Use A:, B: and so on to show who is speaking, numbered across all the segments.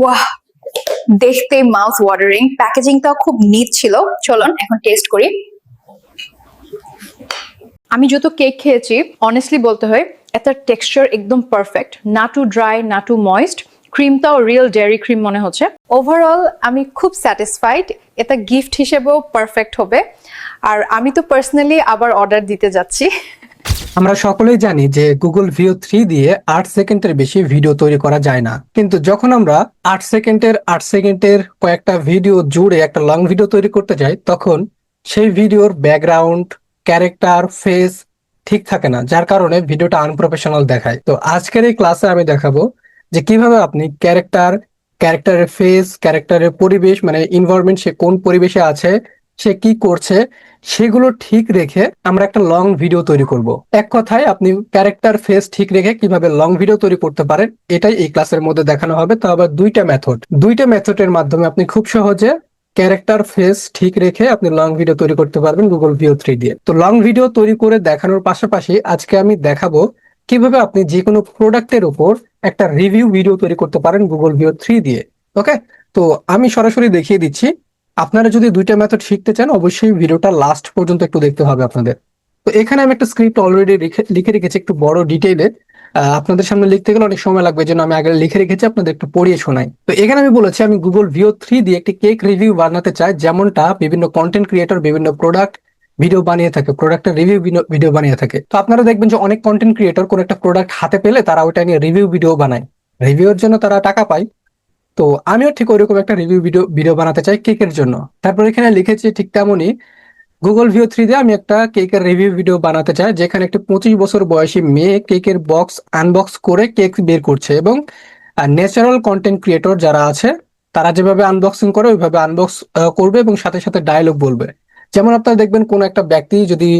A: ওয়াহ, দেখতে mouth watering প্যাকেজিংটাও খুব NEET ছিল। চলুন, এখন টেস্ট করি। আমি যত কেক খেয়েছি অনেস্টলি বলতে হয়, এটার টেক্সচার একদম পারফেক্ট না টু ড্রাই না টু ময়েস্ট ক্রিমটাও রিয়েল ডেয়ারি ক্রিম মনে হচ্ছে। ওভারঅল আমি খুব স্যাটিসফাইড এটা গিফট হিসেবেও পারফেক্ট হবে। আর আমি তো পার্সোনালি আবার অর্ডার দিতে যাচ্ছি।
B: আমরা সকলেই জানি যে গুগল ভিও থ্রি দিয়ে আট সেকেন্ডের বেশি ভিডিও তৈরি করা যায় না। কিন্তু যখন আমরা আট সেকেন্ডের আট সেকেন্ডের কয়েকটা ভিডিও জুড়ে একটা লং ভিডিও তৈরি করতে যাই, তখন সেই ভিডিওর ব্যাকগ্রাউন্ড ক্যারেক্টার ফেস ঠিক থাকে না, যার কারণে ভিডিওটা আনপ্রফেশনাল দেখায়। তো আজকের এই ক্লাসে আমি দেখাবো যে কীভাবে আপনি ক্যারেক্টার ক্যারেক্টারের ফেস ক্যারেক্টারের পরিবেশ মানে ইনভায়রনমেন্ট সে কোন পরিবেশে আছে সে কি করছে সেগুলো ঠিক রেখে আমরা একটা লং ভিডিও তৈরি করব। এক কথায় আপনি ক্যারেক্টার ফেস ঠিক রেখে কীভাবে লং ভিডিও তৈরি করতে পারেন, এটাই এই ক্লাসের মধ্যে দেখানো হবে। তো আবার দুইটা মেথড দুইটা মেথডের মাধ্যমে আপনি খুব সহজে ক্যারেক্টার ফেস ঠিক রেখে আপনি লং ভিডিও তৈরি করতে পারবেন গুগল ভিও থ্রি দিয়ে। তো লং ভিডিও তৈরি করে দেখানোর পাশাপাশি আজকে আমি দেখাবো কীভাবে আপনি যে কোনো প্রোডাক্টের উপর একটা রিভিউ ভিডিও তৈরি করতে পারেন গুগল ভিও থ্রি দিয়ে। ওকে তো আমি সরাসরি দেখিয়ে দিচ্ছি। আপনারা যদি দুইটা মেথড শিখতে চান, অবশ্যই ভিডিওটা লাস্ট পর্যন্ত একটু দেখতে হবে আপনাদের। তো এখানে আমি একটা স্ক্রিপ্ট অলরেডি লিখে রেখেছি একটু বড় ডিটেইলে আপনাদের সামনে লিখতে গেলে অনেক সময় লাগবে, যেন আমি আগে লিখে রেখেছি, আপনাদের একটু পড়িয়ে শোনাই। তো এখানে আমি বলেছি, আমি গুগল ভিও থ্রি দিয়ে একটি কেক রিভিউ বানাতে চাই, যেমনটা বিভিন্ন কন্টেন্ট ক্রিয়েটর বিভিন্ন প্রোডাক্ট ভিডিও বানিয়ে থাকে প্রোডাক্টের রিভিউ ভিডিও বানিয়ে থাকে। তো আপনারা দেখবেন যে অনেক কন্টেন্ট ক্রিয়েটর কোন একটা প্রোডাক্ট হাতে পেলে তারা ওটা নিয়ে রিভিউ ভিডিও বানায়। রিভিউর জন্য তারা টাকা পায়। তো আমিও ঠিক ওইরকম একটা রিভিউ ভিডিও ভিডিও বানাতে চাই কেকের জন্য। তারপর এখানে লিখেছি ঠিক তেমনই গুগল ভিও থ্রি দিয়ে আমি একটা কেকের রিভিউ ভিডিও বানাতে চাই, যেখানে একটি পঁচিশ বছর বয়সী মেয়ে কেকের বক্স আনবক্স করে কেক বের করছে এবং ন্যাচারাল কন্টেন্ট ক্রিয়েটর যারা আছে, তারা যেভাবে আনবক্সিং করে, ওইভাবে আনবক্স করবে এবং সাথে সাথে ডায়লগ বলবে। যেমন আপনারা দেখবেন কোন একটা ব্যক্তি যদি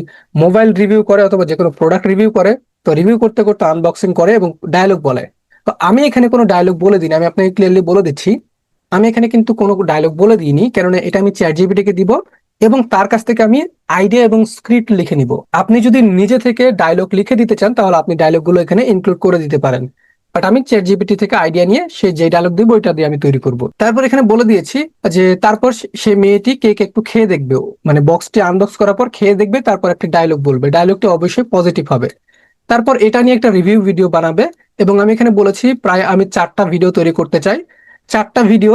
B: মোবাইল রিভিউ করে অথবা যে কোনো প্রোডাক্ট রিভিউ করে, তো রিভিউ করতে করতে আনবক্সিং করে এবং ডায়লগ বলে। তো আমি এখানে কোনো ডায়লগ বলে দিইনি, আমি আপনাকে ক্লিয়ারলি বলে দিচ্ছি। আমি এখানে কিন্তু কোনো ডায়লগ বলে দিইনি, কেননা এটা আমি চ্যাট জিবিটিকে দিব এবং তার কাছ থেকে আমি আইডিয়া এবং স্ক্রিপ্ট লিখে নিব। আপনি যদি নিজে থেকে ডায়লগ লিখে দিতে চান, তাহলে আপনি ডায়লগগুলো এখানে ইনক্লুড করে দিতে পারেন। বাট আমি চ্যাট জিবিটি থেকে আইডিয়া নিয়ে সে যে ডায়লগ দিব, ওইটা দিয়ে আমি তৈরি করব। তারপর এখানে বলে দিয়েছি যে তারপর সে মেয়েটি কেক একটু খেয়ে দেখবে মানে বক্সটি আনবক্স করার পর খেয়ে দেখবে, তারপর একটি ডায়লগ বলবে। ডায়লগটি অবশ্যই পজিটিভ হবে। তারপর এটা নিয়ে একটা রিভিউ ভিডিও বানাবে এবং আমি এখানে বলেছি প্রায় আমি চারটা ভিডিও তৈরি করতে চাই। চারটা ভিডিও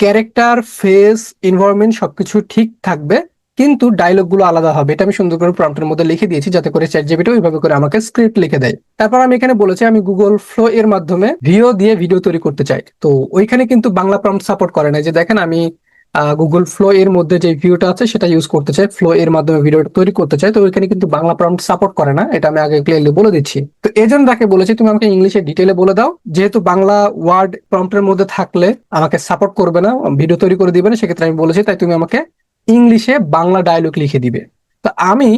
B: ক্যারেক্টার ফেস এনভায়রনমেন্ট সবকিছু ঠিক থাকবে, কিন্তু ডায়লগগুলো আলাদা হবে। এটা আমি সুন্দর করে প্রম্পটের মধ্যে লিখে দিয়েছি যাতে করে চ্যাট জিপিটি ওইভাবে করে আমাকে স্ক্রিপ্ট লিখে দেয়। তারপর আমি এখানে বলেছি আমি গুগল ফ্লো এর মাধ্যমে ভিডিও দিয়ে ভিডিও তৈরি করতে চাই। তো ওইখানে কিন্তু বাংলা প্রম্পট সাপোর্ট করে না যে দেখেন আমি গুগল ফ্লো এর মধ্যে যে ভিউটা আছে সেটা ইউজ করতে চাই ফ্লো এর মাধ্যমে ভিডিওটা তৈরি করতে চাই তো ওইখানে কিন্তু বাংলা প্রম্পট সাপোর্ট করে না। এটা আমি আগে ক্লিয়ারলি বলে দিচ্ছি। তো এই জন্য তাকে বলেছি, তুমি আমাকে ইংলিশে ডিটেলে বলে দাও। যেহেতু বাংলা ওয়ার্ড প্রম্পটের মধ্যে থাকলে আমাকে সাপোর্ট করবে না ভিডিও তৈরি করে দিবে না, সেক্ষেত্রে আমি বলেছি, তাই তুমি আমাকে ইংলিশে বাংলা ডায়লগ লিখে দিবে। তো আমি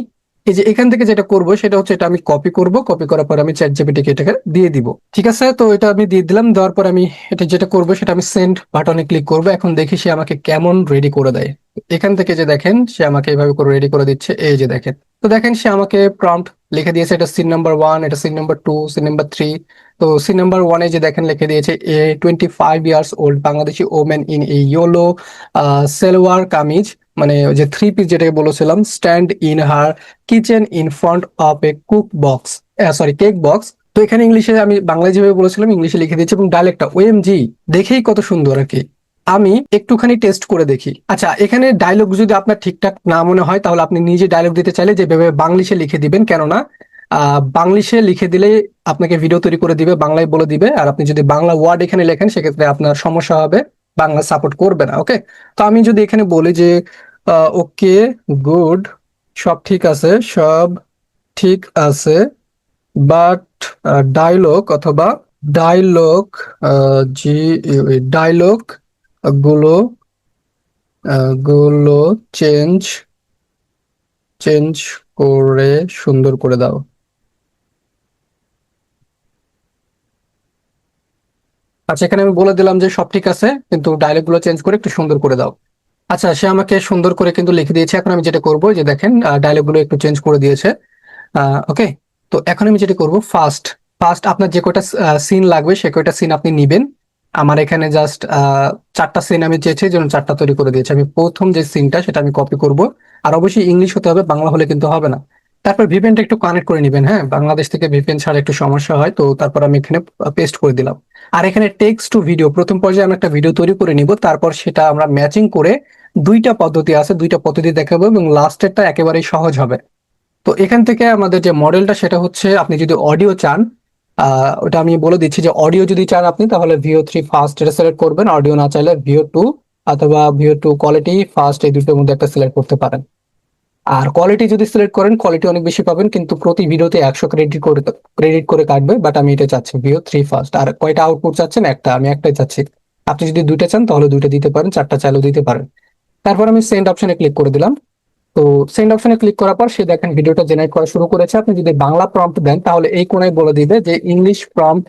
B: এই যে এখান থেকে যেটা করব, সেটা হচ্ছে এটা আমি কপি করব। কপি করার পর আমি চ্যাট জিপিটিকে এটাকে দিয়ে দিব। ঠিক আছে? তো এটা আমি দিয়ে দিলাম। দেওয়ার পর আমি এটা যেটা করব, সেটা আমি সেন্ড বাটনে ক্লিক করব। এখন দেখি সে আমাকে কেমন রেডি করে দেয়। এখান থেকে যে দেখেন, সে আমাকে এভাবে করে রেডি করে দিচ্ছে। এই যে দেখেন। তো দেখেন, সে আমাকে প্রম্পট লিখে দিয়েছে। এটা সিন নাম্বার ওয়ান এটা scene number two scene number three তো সি নাম্বার ওয়ানে যে দেখেন লিখে দিয়েছে, a twenty five years old Bangladeshi women in a yellow salwar kameez মানে যে থ্রি পিস যেটাকে বলেছিলাম stand in her kitchen in front of a cook box sorry cake box তো এখানে ইংলিশে আমি বাংলায় যেভাবে বলেছিলাম, ইংলিশে লিখে দিয়েছি এবং ডাইলেক্টটা ওএমজি দেখেই কত সুন্দর আর কি। আমি একটুখানি টেস্ট করে দেখি। আচ্ছা এখানে ডায়লগ যদি আপনার ঠিকঠাক না মনে হয়, তাহলে আপনি নিজে ডায়লগ দিতে চাইলে যেভাবে বাংলিশে লিখে দিবেন, কেননা বাংলিশে লিখে দিলে আপনাকে ভিডিও তৈরি করে দিবে, বাংলায় বলে দিবে। আর আপনি যদি বাংলা ওয়ার্ড এখানে লেখেন, সেক্ষেত্রে আপনার সমস্যা হবে, বাংলা সাপোর্ট করবে না ওকে তো আমি যদি এখানে বলি যে ওকে গুড সব ঠিক আছে, সব ঠিক আছে বাট ডায়লগ অথবা ডায়লগ জি ডায়লগগুলো গুলো চেঞ্জ চেঞ্জ করে সুন্দর করে দাও। আচ্ছা এখানে আমি বলে দিলাম যে সব ঠিক আছে, কিন্তু ডায়লগগুলো চেঞ্জ করে একটু সুন্দর করে দাও। আচ্ছা সে আমাকে সুন্দর করে কিন্তু লিখে দিয়েছে। এখন আমি যেটা করব যে দেখেন ডায়লগগুলো একটু চেঞ্জ করে দিয়েছে। ওকে তো এখন আমি যেটা করব ফার্স্ট ফার্স্ট আপনার যে কয়টা সিন লাগবে, সে কয়টা সিন আপনি নিবেন। আমার এখানে জাস্ট চারটা সিন আমি চেয়েছি জন্য চারটা তৈরি করে দিয়েছি। আমি প্রথম যে সিনটা সেটা আমি কপি করব। আর অবশ্যই ইংলিশ হতে হবে, বাংলা হলে কিন্তু হবে না। তারপর ভিপিএনটা একটু কানেক্ট করে নেবেন হ্যাঁ? বাংলাদেশ থেকে ভিপেন ছাড়া একটু সমস্যা হয়, তো তারপর আমি এখানে পেস্ট করে দিলাম। আর এখানে টেক্সট টু ভিডিও প্রথম পর্যায়ে আমরা একটা ভিডিও তৈরি করে নিব, তারপর সেটা আমরা ম্যাচিং করে দুইটা পদ্ধতি আছে, দুইটা পদ্ধতি দেখাবো এবং লাস্টেরটা একেবারেই সহজ হবে। তো এখান থেকে আমাদের যে মডেলটা সেটা হচ্ছে আপনি যদি অডিও চান ওটা আমি বলে দিচ্ছি যে অডিও যদি চান আপনি, তাহলে ভিও থ্রি ফার্স্ট এটা সিলেক্ট করবেন। অডিও না চাইলে ভিও টু অথবা ভিও টু কোয়ালিটি ফার্স্ট এই দুটোর মধ্যে একটা সিলেক্ট করতে পারেন। আর কোয়ালিটি যদি সিলেক্ট করেন কোয়ালিটি অনেক বেশি পাবেন, কিন্তু প্রতি ভিডিওতে একশো ক্রেডিট করে ক্রেডিট করে কাটবে বাট আমি এটা চাচ্ছি ভিও থ্রি ফার্স্ট আর কয়টা আউটপুট চাচ্ছেন? একটা, আমি একটাই চাচ্ছি। আপনি যদি দুইটা চান, তাহলে দুইটা দিতে পারেন, চারটা চাইলেও দিতে পারেন। তারপর আমি সেন্ড অপশনে ক্লিক করে দিলাম। তো সেন্ড অপশনে ক্লিক করার পর সে দেখেন ভিডিওটা জেনারেট করা শুরু করেছে। আপনি যদি বাংলা প্রম্পট দেন, তাহলে এই কোণায় বলে দিবে যে ইংলিশ প্রম্পট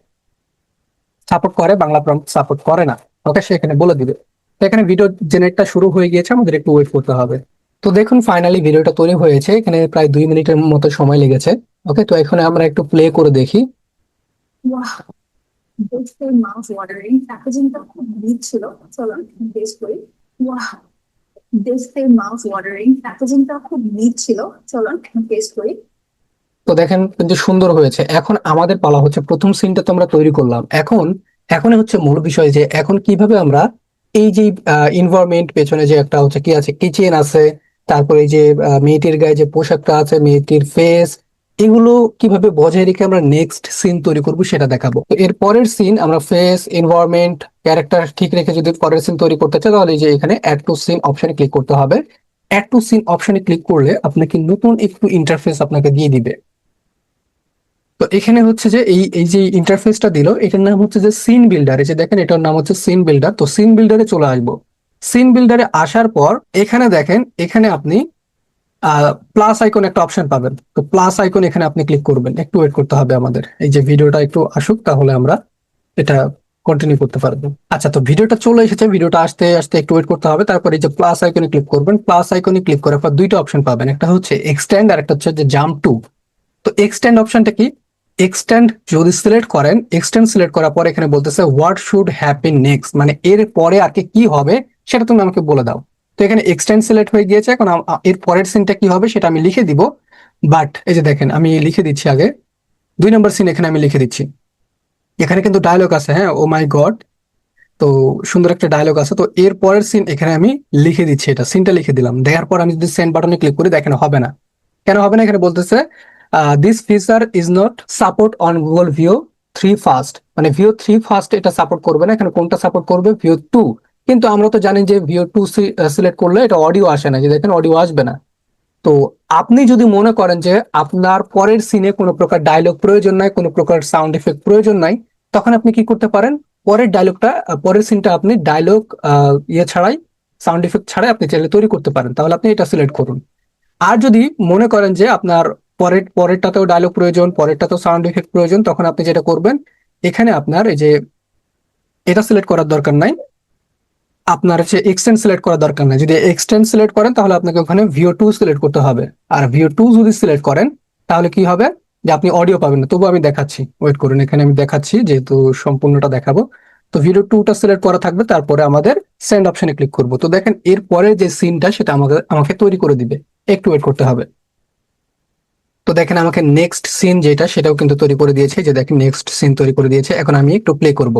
B: সাপোর্ট করে, বাংলা প্রম্পট সাপোর্ট করে না। ওকে সেখানে বলে দিবে। এখানে ভিডিও জেনারেটটা শুরু হয়ে গিয়েছে, আমাদের একটু ওয়েট করতে হবে। তো দেখুন ফাইনালি ভিডিওটা তৈরি হয়েছে। এখানে প্রায় দুই মিনিটের মতো সময় লেগেছে। ওকে তো এখানে আমরা একটু প্লে করে দেখি।
C: প্যাকেজিংটা খুব নিট ছিল। চলুন টেস্ট করি। ওয়াও দেখতে মাউথ ওয়াটারিং প্যাকেজিংটা খুব নিট ছিল। চলুন টেস্ট করি।
B: তো দেখেন কিন্তু সুন্দর হয়েছে। এখন আমাদের পালা হচ্ছে প্রথম সিনটা তো আমরা তৈরি করলাম। এখন এখন হচ্ছে মূল বিষয় যে এখন কীভাবে আমরা এই যে ইনভারমেন্ট পেছনে যে একটা হচ্ছে কি আছে কিচেন আছে তারপরে যে মেয়েটির গায়ে যে পোশাকটা আছে, মেয়েটির ফেস এগুলো কীভাবে বজায় রেখে আমরা নেক্সট সিন তৈরি করব সেটা দেখাবো। এর পরের সিন আমরা ফেস এনভায়রনমেন্ট ক্যারেক্টার ঠিক রেখে যদি পরের সিন তৈরি করতে চাই, তাহলে যে এখানে অ্যাড টু সিন অপশনে ক্লিক করতে হবে। অ্যাড টু সিন অপশনে ক্লিক করলে আপনাকে নতুন একটু ইন্টারফেস আপনাকে দিয়ে দিবে। তো এখানে হচ্ছে যে এই এই যে ইন্টারফেসটা দিল, এটার নাম হচ্ছে যে সিন বিল্ডার এই যে দেখেন, এটার নাম হচ্ছে সিন বিল্ডার তো সিন বিল্ডারে চলে আসব। সিন বিল্ডারে আসার পর এখানে দেখেন, এখানে আপনি প্লাস আইকন একটা অপশন পাবেন। তো প্লাস আইকন এখানে আপনি ক্লিক করবেন। একটু ওয়েট করতে হবে আমাদের। এই যে ভিডিওটা একটু আসুক, তাহলে আমরা এটা কন্টিনিউ করতে পারব। আচ্ছা তো ভিডিওটা চলে এসেছে। ভিডিওটা আসতে আসতে একটু ওয়েট করতে হবে। তারপর এই যে প্লাস আইকনে ক্লিক করবেন। প্লাস আইকনে ক্লিক করার পর দুইটা অপশন পাবেন। একটা হচ্ছে এক্সটেন্ড আর একটা হচ্ছে যে জাম্প টু তো এক্সটেন্ড অপশনটা কি? এক্সটেন্ড যদি সিলেক্ট করেন এক্সটেন্ড সিলেক্ট করার পর এখানে বলতেছে হোয়াট শুড হ্যাপেন নেক্সট মানে এর পরে আর কি হবে? সেটা তুমি আমাকে বলে দাও। তো এখানে এক্সটেন্ড সিলেক্ট হয়ে গিয়েছে, এখন এর পরের সিনটা কি হবে সেটা আমি লিখে দিব। বাট এই যে দেখেন, আমি লিখে দিচ্ছি আগে। দুই নম্বর সিন এখানে আমি লিখে দিচ্ছি। এখানে কিন্তু ডায়লগ আছে হ্যাঁ? ও মাই গড তো সুন্দর একটা ডায়লগ আছে। তো এর পরের সিন এখানে আমি লিখে দিচ্ছি এটা। সিনটা লিখে দিলাম। দেওয়ার পর আমি যদি সেন্ড বাটনে ক্লিক করি, দেখেন হবে না। কেন হবে না? এখানে বলতেছে this feature is not support on Google Veo three fast মানে ভিও থ্রি ফাস্ট এটা সাপোর্ট করবে না। এখানে কোনটা সাপোর্ট করবে? ভিও টু কিন্তু আমরা তো জানি যে ভিও টু সিলেক্ট করলে এটা অডিও আসে না, যে দেখেন অডিও আসবে না। তো আপনি যদি মনে করেন যে আপনার পরের সিনে কোনো প্রকার ডায়লগ প্রয়োজন নাই, কোনো প্রকার সাউন্ড এফেক্ট প্রয়োজন নাই, তখন আপনি কি করতে পারেন? পরের ডায়লগটা পরের সিনটা আপনি ডায়লগ ইয়ে ছাড়াই সাউন্ড এফেক্ট ছাড়াই আপনি চাইলে তৈরি করতে পারেন। তাহলে আপনি এটা সিলেক্ট করুন। আর যদি মনে করেন যে আপনার পরের, পরেরটাতেও ডায়লগ প্রয়োজন, পরেরটাতেও সাউন্ড এফেক্ট প্রয়োজন, তখন আপনি যেটা করবেন, এখানে আপনার এই যে এটা সিলেক্ট করার দরকার নাই। আপনার হচ্ছে এক্সটেন্ড সিলেক্ট করার দরকার নাই। যদি এক্সটেন্ড সিলেক্ট করেন, তাহলে আপনাকে ওখানে ভিও টু সিলেক্ট করতে হবে। আর ভিও টু যদি সিলেক্ট করেন, তাহলে কি হবে? যে আপনি অডিও পাবেন না। তবু আমি দেখাচ্ছি। ওয়েট করুন, এখানে আমি দেখাচ্ছি, যেহেতু সম্পূর্ণটা দেখাবো। তো ভিডিও টুটা সিলেক্ট করা থাকবে, তারপরে আমাদের সেন্ড অপশনে ক্লিক করব। তো দেখেন, এরপরে যে সিনটা সেটা আমাকে আমাকে তৈরি করে দিবে। একটু ওয়েট করতে হবে। তো দেখেন, আমাকে নেক্সট সিন যেটা, সেটাও কিন্তু তৈরি করে দিয়েছে। যে দেখেন নেক্সট সিন তৈরি করে দিয়েছে। এখন আমি একটু প্লে করব।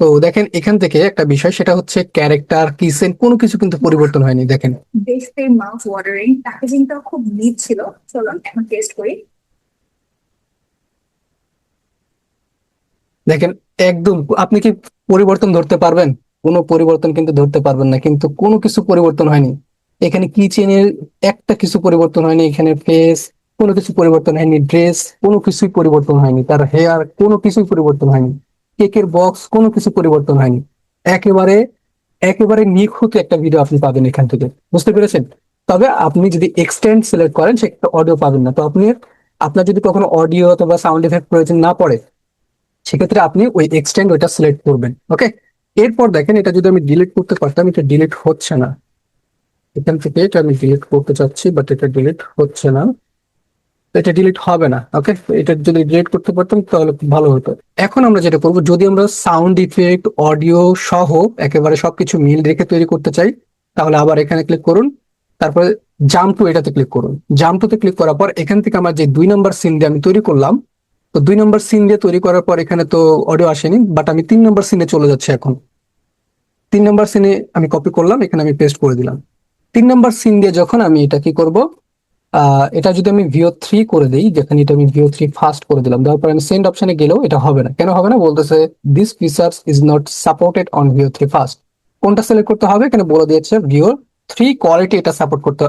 B: তো দেখেন এখান থেকে একটা বিষয় সেটা হচ্ছে ক্যারেক্টার কিসেন কোনো কিছু কিন্তু পরিবর্তন হয়নি দেখেন।
C: দেখতে মাউথ ওয়াটারিং প্যাকেজিংটা খুব নিট ছিল। চলুন এখন টেস্ট করি।
B: দেখেন একদম আপনি কি পরিবর্তন ধরতে পারবেন? কোনো পরিবর্তন কিন্তু ধরতে পারবেন না কিন্তু কোনো কিছু পরিবর্তন হয়নি। এখানে কি কিচেনের একটা কিছু পরিবর্তন হয়নি এখানে ফেস কোনো কিছু পরিবর্তন হয়নি ড্রেস কোনো কিছুই পরিবর্তন হয়নি তার হেয়ার কোনো কিছুই পরিবর্তন হয়নি। কেকের বক্স কোনো কিছু পরিবর্তন হয়নি। একেবারে একেবারে নিখুঁত একটা ভিডিও আপনি পাবেন এখান থেকে। বুঝতে পেরেছেন? তবে আপনি যদি এক্সটেন্ড সিলেক্ট করেন সেটা অডিও পাবেন না। তো আপনি, আপনার যদি কখনো অডিও অথবা সাউন্ড এফেক্ট প্রয়োজন না পড়ে, সেক্ষেত্রে আপনি ওই এক্সটেন্ড ওইটা সিলেক্ট করবেন ওকে এরপর দেখেন, এটা যদি আমি ডিলিট করতে পারতাম, এটা ডিলিট হচ্ছে না। এখান থেকে এটা আমি ডিলিট করতে চাচ্ছি বাট এটা ডিলিট হচ্ছে না। এটা ডিলিট হবে না ওকে এটা যদি ডিলিট করতে পারতাম তাহলে ভালো হতো। এখন আমরা যেটা করব, যদি আমরা সাউন্ড ইফেক্ট অডিও সহ একেবারে সবকিছু মিল রেখে তৈরি করতে চাই, তাহলে আবার এখানে ক্লিক করুন। তারপরে জাম্প টু এটাতে ক্লিক করুন। জাম্প টুতে ক্লিক করার পর এখান থেকে আমার যে দুই নম্বর সিন দিয়ে আমি তৈরি করলাম, তো দুই নম্বর সিন দিয়ে তৈরি করার পর এখানে তো অডিও আসেনি বাট আমি তিন নম্বর সিনে চলে যাচ্ছি এখন। তিন নম্বর সিনে আমি কপি করলাম, এখানে আমি পেস্ট করে দিলাম। তিন নম্বর সিন দিয়ে যখন আমি এটা কি করব এটা যদি আমি ভিও থ্রি করে দিই, যেখানে এটা আমি ভিও থ্রি ফার্স্ট করে দিলাম তারপর আমি সেন্ড অপশনে গেলেও এটা হবে না। কেন হবে না? বলতেছে this features is not supported on Veo three first কোনটা সিলেক্ট করতে হবে? এখানে বলে দিয়েছে ভিও থ্রি কোয়ালিটি এটা সাপোর্ট করতে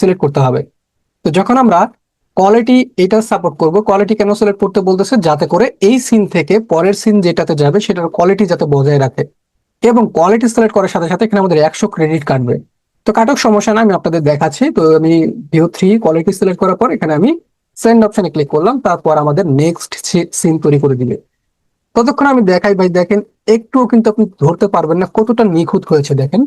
B: সিলেক্ট করতে হবে। তো যখন আমরা কোয়ালিটি এটা সাপোর্ট করব কোয়ালিটি কেন সিলেক্ট করতে বলতেছে? যাতে করে এই সিন থেকে পরের সিন যেটাতে যাবে, সেটার কোয়ালিটি যাতে বজায় রাখে। এবং কোয়ালিটি সিলেক্ট করার সাথে সাথে এখানে আমাদের একশো ক্রেডিট কাটবে তো কাটক, সমস্যা না আমি আপনাদের দেখাচ্ছি। তো আমি ভিও থ্রি কোয়ালিটি সিলেক্ট করার পর এখানে আমি সেন্ড অপশনে ক্লিক করলাম, তারপর আমাদের নেক্সট সিন তৈরি করে দিবে। ততক্ষণ আমি দেখাই ভাই, দেখেন, একটুও কিন্তু আপনি ধরতে পারবেন না, কতটা নিখুঁত হয়েছে, দেখেন।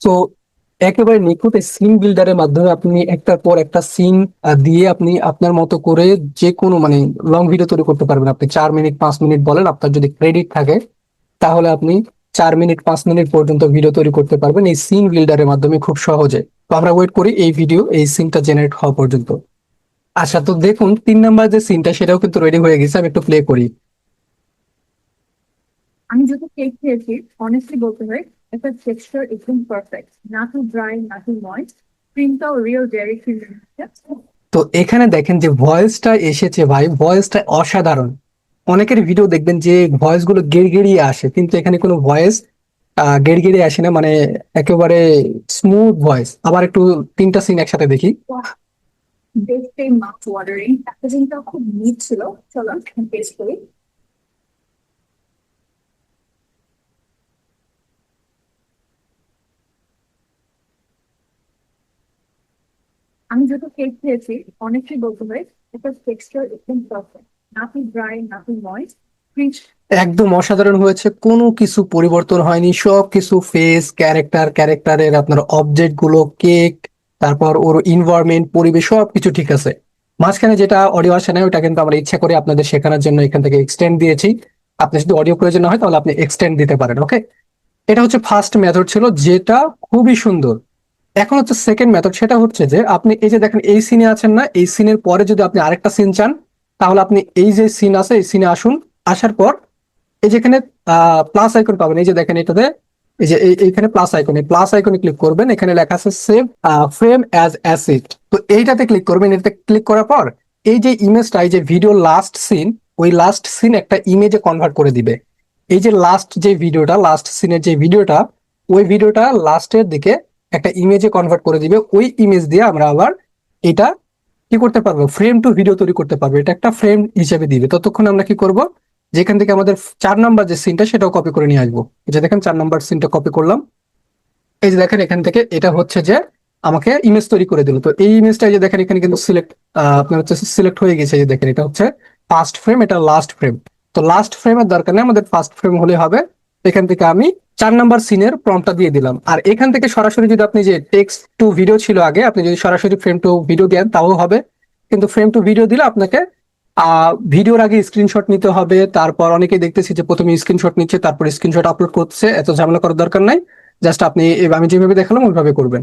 B: তো একেবারে নিখুঁত সিন বিল্ডারের মাধ্যমে আপনি একটার পর একটা সিন দিয়ে আপনি আপনার মতো করে যে কোনো মানে লং ভিডিও তৈরি করতে পারবেন। আপনি চার মিনিট পাঁচ মিনিট বলেন, আপনার যদি ক্রেডিট থাকে, তাহলে আপনি চার মিনিট পাঁচ মিনিট পর্যন্ত ভিডিও তৈরি করতে পারবেন এই সিন বিল্ডারের মাধ্যমে খুব সহজে। আমরা ওয়েট করি এই ভিডিও এই সিনটা জেনারেট হওয়া পর্যন্ত। আচ্ছা তো দেখুন, তিন নাম্বার যে সিনটা সেটাও কিন্তু রেডি হয়ে গেছে, আমি একটু প্লে করি।
C: আমি যদি কেক খেয়েছি অনেস্টলি বলতে হয় একটা টেক্সচার একদম পারফেক্ট না টু ড্রাই না টু ময়েস্ট ক্রিমটাও রিয়েল ডেয়ারি ক্রিম
B: তো এখানে দেখেন যে ভয়েসটা এসেছে ভাই ভয়েসটা অসাধারণ। অনেকের ভিডিও দেখবেন যে ভয়েসগুলো গেড়গেড়িয়ে আসে কিন্তু এখানে কোনো ভয়েস গেড়গেড়িয়ে আসে না মানে একেবারে স্মুথ ভয়েস। আবার একটু তিনটা সিন একসাথে দেখি।
C: দেখতে মাউথ ওয়াটারিং প্যাকেজিংটাও খুব নিট ছিল। চলো টেস্ট করি। আমি যত কেক খেয়েছি অনেকটাই বলতে হয় একটা টেক্সচার একদম পারফেক্ট না টু ড্রাই না টু ময়েস্ট
B: একদম অসাধারণ হয়েছে। কোনো কিছু পরিবর্তন হয়নি। সব কিছু ফেস ক্যারেক্টার ক্যারেক্টারের আপনার অবজেক্টগুলো কেক তারপর ওর ইনভায়রনমেন্ট পরিবেশ সব কিছু ঠিক আছে। মাঝখানে যেটা অডিও আসে না ওটা কিন্তু আমরা ইচ্ছা করে আপনাদের শেখানোর জন্য এখান থেকে এক্সটেন্ড দিয়েছি। আপনি যদি অডিও প্রয়োজন না হয়, তাহলে আপনি এক্সটেন্ড দিতে পারেন ওকে এটা হচ্ছে ফার্স্ট মেথড ছিল, যেটা খুবই সুন্দর। এখন হচ্ছে সেকেন্ড মেথড সেটা হচ্ছে যে আপনি এই যে দেখেন এই সিনে আছেন না, এই সিনের পরে যদি আপনি আরেকটা সিন চান, তাহলে আপনি এই যে সিন আছে, এই সিনে আসুন, আসার পর এই যেখানে প্লাস আইকন পাবেন। এই যে দেখেন এটাতে, এই যে এইখানে প্লাস আইকনে প্লাস আইকনে ক্লিক করবেন। এখানে লেখা আছে সেভ ফ্রেম অ্যাজ অ্যাসিড তো এইটাতে ক্লিক করবেন। এটাতে ক্লিক করার পর এই যে ইমেজটা এই যে ভিডিও লাস্ট সিন ওই লাস্ট সিন একটা ইমেজে কনভার্ট করে দিবে। এই যে লাস্ট যে ভিডিওটা লাস্ট সিনের যে ভিডিওটা ওই ভিডিওটা লাস্টের দিকে একটা ইমেজে কনভার্ট করে দিবে। ওই ইমেজ দিয়ে আমরা আবার এটা কি করতে পারব? ফ্রেম টু ভিডিও তৈরি করতে পারব। এটা একটা ফ্রেম হিসেবে দিবে। ততক্ষণ আমরা কি করব? যেখান থেকে আমাদের চার নাম্বার যে সিনটা সেটাও কপি করে নিয়ে আসব। এই যে দেখেন, চার নাম্বার সিনটা কপি করলাম। এই যে দেখেন, এখান থেকে এটা হচ্ছে যে আমাকে ইমেজ তৈরি করে দিল। তো এই ইমেজটা এই যে দেখেন, এখানে কিন্তু সিলেক্ট আপনার হচ্ছে সিলেক্ট হয়ে গেছে। যে দেখেন, এটা হচ্ছে ফার্স্ট ফ্রেম এটা লাস্ট ফ্রেম তো লাস্ট ফ্রেমের দরকার নেই। আমাদের ফার্স্ট ফ্রেম হলে হবে এখান থেকে আমি চার নাম্বার সিনের প্রমটা দিয়ে দিলাম। আর এখান থেকে সরাসরি যদি আপনি যে টেক্সট টু ভিডিও ছিল আগে, আপনি যদি সরাসরি ফ্রেম টু ভিডিও দেন, তাও হবে। কিন্তু ফ্রেম টু ভিডিও দিলে আপনাকে ভিডিওর আগে স্ক্রিনশট নিতে হবে, তারপর অনেকে দেখতেছি যে প্রথমে স্ক্রিনশট নিচ্ছে, তারপর স্ক্রিনশট আপলোড করছে, এত ঝামেলা করার দরকার নাই। জাস্ট আপনি আমি যেভাবে দেখালাম, ওইভাবে করবেন।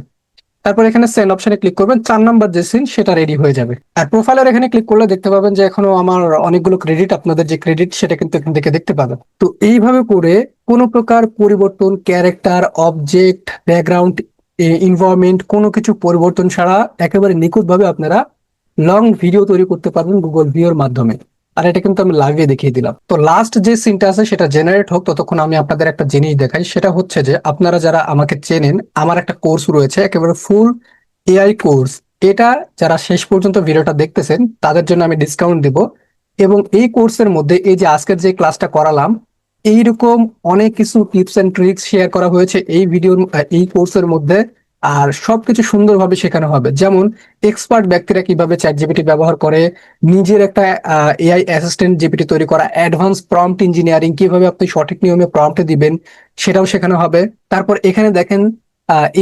B: তারপর এখানে সেন্ড অপশনে ক্লিক করবেন, চার নাম্বার যে সিন সেটা রেডি হয়ে যাবে। আর প্রোফাইলের এখানে ক্লিক করলে দেখতে পাবেন যে এখনও আমার অনেকগুলো ক্রেডিট আপনাদের যে ক্রেডিট সেটা কিন্তু এখান থেকে দেখতে পাবেন। তো এইভাবে করে কোনো প্রকার পরিবর্তন ক্যারেক্টার অবজেক্ট ব্যাকগ্রাউন্ড ইনভারমেন্ট কোনো কিছু পরিবর্তন ছাড়া একেবারে নিখুঁতভাবে আপনারা লং ভিডিও তৈরি করতে পারবেন গুগল ভিওর মাধ্যমে। আর এটা কিন্তু আমি লাইভে দেখিয়ে দিলাম। তো লাস্ট যে সিনটা আছে, সেটা জেনারেট হোক, ততক্ষণ আমি আপনাদের একটা জিনিস দেখাই। সেটা হচ্ছে যে, আপনারা যারা আমাকে চেনেন, আমার একটা কোর্স রয়েছে, একেবারে ফুল এআই কোর্স এটা যারা শেষ পর্যন্ত ভিডিওটা দেখতেছেন, তাদের জন্য আমি ডিসকাউন্ট দিব। এবং এই কোর্সের মধ্যে এই যে আজকের যে ক্লাসটা করালাম, এইরকম অনেক কিছু টিপস এন্ড ট্রিক্স শেয়ার করা হয়েছে এই ভিডিওর এই কোর্সের মধ্যে। আর সবকিছু সুন্দরভাবে শেখানো হবে। যেমন এক্সপার্ট ব্যক্তিরা কীভাবে চ্যাট জিপিটি ব্যবহার করে, নিজের একটা এআই অ্যাসিস্ট্যান্ট জিপিটি তৈরি করা অ্যাডভান্স প্রম্পট ইঞ্জিনিয়ারিং কীভাবে আপনি সঠিক নিয়মে প্রম্পট দিবেন, সেটাও শেখানো হবে। তারপর এখানে দেখেন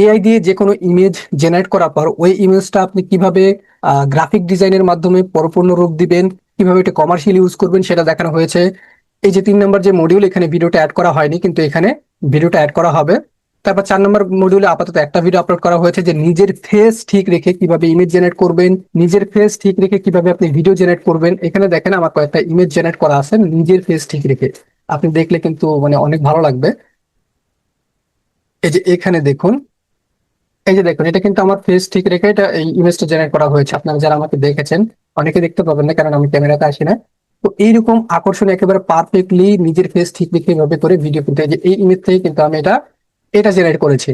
B: এআই দিয়ে যে কোনো ইমেজ জেনারেট করার পর, ওই ইমেজটা আপনি কীভাবে গ্রাফিক ডিজাইনের মাধ্যমে পরিপূর্ণ রূপ দিবেন, কীভাবে এটা কমার্শিয়াল ইউজ করবেন, সেটা দেখানো হয়েছে। এই যে তিন নম্বর যে মডিউল এখানে ভিডিওটা অ্যাড করা হয়নি, কিন্তু এখানে ভিডিওটা অ্যাড করা হবে। তারপর চার নম্বর মডিউলে আপাতত একটা ভিডিও আপলোড করা হয়েছে যে নিজের ফেস ঠিক রেখে কীভাবে ইমেজ জেনারেট করবেন, নিজের ফেস ঠিক রেখে কীভাবে আপনি ভিডিও জেনারেট করবেন। এখানে দেখেন আমার কয়েকটা ইমেজ জেনারেট করা আছে, নিজের ফেস ঠিক রেখে। আপনি দেখলে কিন্তু মানে অনেক ভালো লাগবে। এই যে এখানে দেখুন, এই যে দেখুন, এটা কিন্তু আমার ফেস ঠিক রেখে এটা এই ইমেজটা জেনারেট করা হয়েছে। আপনারা যারা আমাকে দেখেছেন, অনেকে দেখতে পাবেন না, কারণ আমি ক্যামেরাতে আসি না। তো এইরকম আকর্ষণ একেবারে পারফেক্টলি নিজের ফেস ঠিক রেখে এভাবে করে ভিডিও কিন্তু এই ইমেজ থেকে কিন্তু আমি এটা এটা জেনারেট করেছি।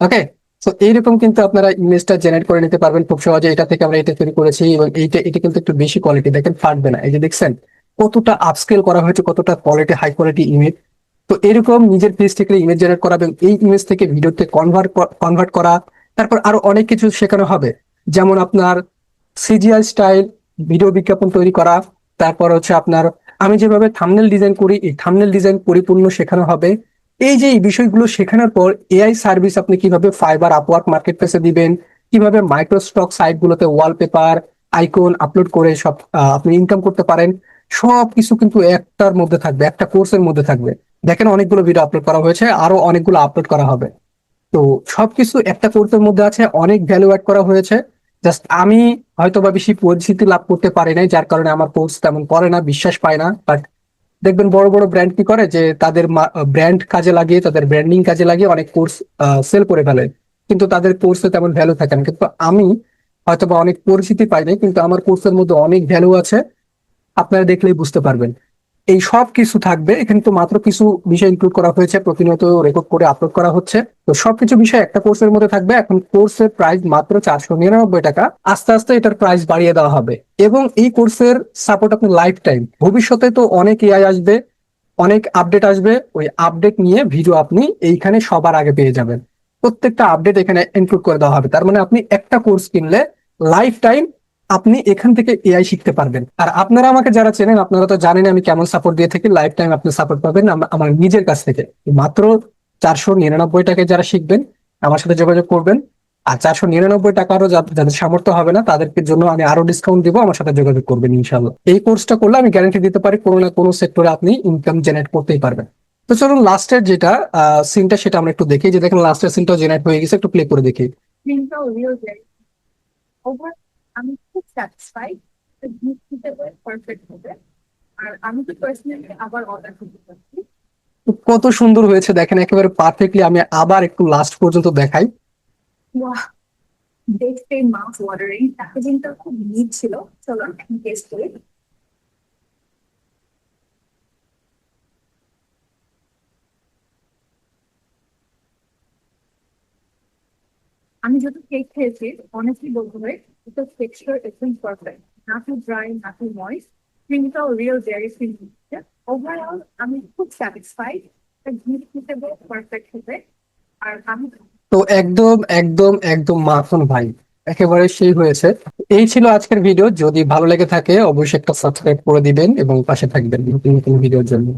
B: ওকে তো এইরকম কিন্তু আপনারা ইমেজটা জেনারেট করে নিতে পারবেন খুব সহজে। এটা থেকে আমরা এটা তৈরি করেছি এবং এইটা, এটা কিন্তু একটু বেশি কোয়ালিটি দেখেন, ফাটবে না। এই যে দেখছেন, কতটা আপস্কেল করা হয়েছে, কতটা কোয়ালিটি হাই কোয়ালিটি ইমেজ তো এরকম নিজের ফেস থেকে ইমেজ জেনারেট করা এবং এই ইমেজ থেকে ভিডিওতে কনভার্ট কনভার্ট করা। তারপর আরও অনেক কিছু শেখানো হবে। যেমন আপনার সিজিআই স্টাইল ভিডিও বিজ্ঞাপন তৈরি করা। তারপর হচ্ছে আপনার, আমি যেভাবে থামনেল ডিজাইন করি, এই থামনেল ডিজাইন পরিপূর্ণ শেখানো হবে। এই যে এই বিষয়গুলো শেখানোর পর এআই সার্ভিস আপনি কীভাবে ফাইবার আপওয়ার্ক মার্কেট প্লেসে দিবেন, কীভাবে মাইক্রোস্টক সাইটগুলোতে ওয়ালপেপার আইকন আপলোড করে সব আপনি ইনকাম করতে পারেন সব কিছু কিন্তু একটার মধ্যে থাকবে, একটা কোর্সের মধ্যে থাকবে। দেখেন অনেকগুলো ভিডিও আপলোড করা হয়েছে, আরও অনেকগুলো আপলোড করা হবে। তো সবকিছু একটা কোর্সের মধ্যে আছে, অনেক ভ্যালু অ্যাড করা হয়েছে। জাস্ট আমি হয়তো বা বেশি পরিচিতি লাভ করতে পারি নাই, যার কারণে আমার কোর্স তেমন করে না, বিশ্বাস পায় না বাট দেখবেন বড় বড় ব্র্যান্ড কি করে? যে তাদের ব্র্যান্ড কাজে লাগিয়ে, তাদের ব্র্যান্ডিং কাজে লাগিয়ে অনেক কোর্স সেল করে ফেলে। কিন্তু তাদের কোর্সে তেমন ভ্যালু থাকে না। কিন্তু আমি হয়তো অনেক পরিচিতি পাই নাই, কিন্তু আমার কোর্সের মধ্যে অনেক ভ্যালু আছে। আপনারা দেখলেই বুঝতে পারবেন। এই সব কিছু থাকবে, এখানে তো মাত্র কিছু বিষয় ইনক্লুড করা হয়েছে, প্রতিনিয়ত রেকর্ড করে আপলোড করা হচ্ছে। তো সবকিছু বিষয় একটা কোর্সের মধ্যে থাকবে। এখন কোর্সের প্রাইস মাত্র চারশো নিরানব্বই টাকা। আস্তে আস্তে এটার প্রাইস বাড়িয়ে দেওয়া হবে। এবং এই কোর্সের সাপোর্ট আপনি লাইফ টাইম ভবিষ্যতে তো অনেক এআই আসবে, অনেক আপডেট আসবে। ওই আপডেট নিয়ে ভিডিও আপনি এইখানে সবার আগে পেয়ে যাবেন। প্রত্যেকটা আপডেট এখানে ইনক্লুড করে দেওয়া হবে। তার মানে আপনি একটা কোর্স কিনলে লাইফ টাইম আপনি এখান থেকে এআই শিখতে পারবেন। আর আপনারা আমাকে যারা চেনেন, আপনারা তো জানেন আমি কেমন সাপোর্ট দিয়ে থাকি লাইফ টাইম আপনি সাপোর্ট পাবেন আমার নিজের কাছ থেকে। মাত্র চারশো নিরানব্বই টাকায় যারা শিখবেন, আমার সাথে যোগাযোগ করবেন। আর চারশো নিরানব্বই টাকারও যাদের সামর্থ্য হবে না, তাদেরকে জন্য আমি আরও ডিসকাউন্ট দিব, আমার সাথে যোগাযোগ করবেন ইনশাল্লাহ এই কোর্সটা করলে আমি গ্যারান্টি দিতে পারি, কোনো না কোনো সেক্টরে আপনি ইনকাম জেনারেট করতেই পারবেন। তো চলুন লাস্টের যেটা সিনটা সেটা আমরা একটু দেখি। যে দেখেন লাস্টের সিনটাও জেনারেট হয়ে গেছে, একটু প্লে করে দেখি।
C: আমি খুব স্যাটিসফাইড দিতে পারফেক্ট হবে। আর আমি তো পার্সোনালি আবার অর্ডার করতে পারছি।
B: কত সুন্দর হয়েছে দেখেন একেবারে পারফেক্টলি আমি আবার একটু লাস্ট পর্যন্ত দেখাই।
C: বাহ! দেখতে মাউথ ওয়াটারিং প্যাকেজিংটা খুব নিট ছিল। চলো আমি টেস্ট করি। আমি যত কেক খেয়েছি অনেস্টলি বলতে পারি এটা টেক্সচার একদম পারফেক্ট না টু ড্রাই না টু ময়েস্ট ক্রিমটাও রিয়েল ডেয়ারি ক্রিম হচ্ছে ওভারঅল আমি খুব স্যাটিসফাইড গিফট হিসেবে পারফেক্ট হবে আর
B: তো একদম একদম একদম মাখন ভাই। একেবারে সেই হয়েছে। এই ছিল আজকের ভিডিও যদি ভালো লেগে থাকে, অবশ্যই একটা সাবস্ক্রাইব করে দিবেন এবং পাশে থাকবেন নতুন নতুন ভিডিওর জন্য।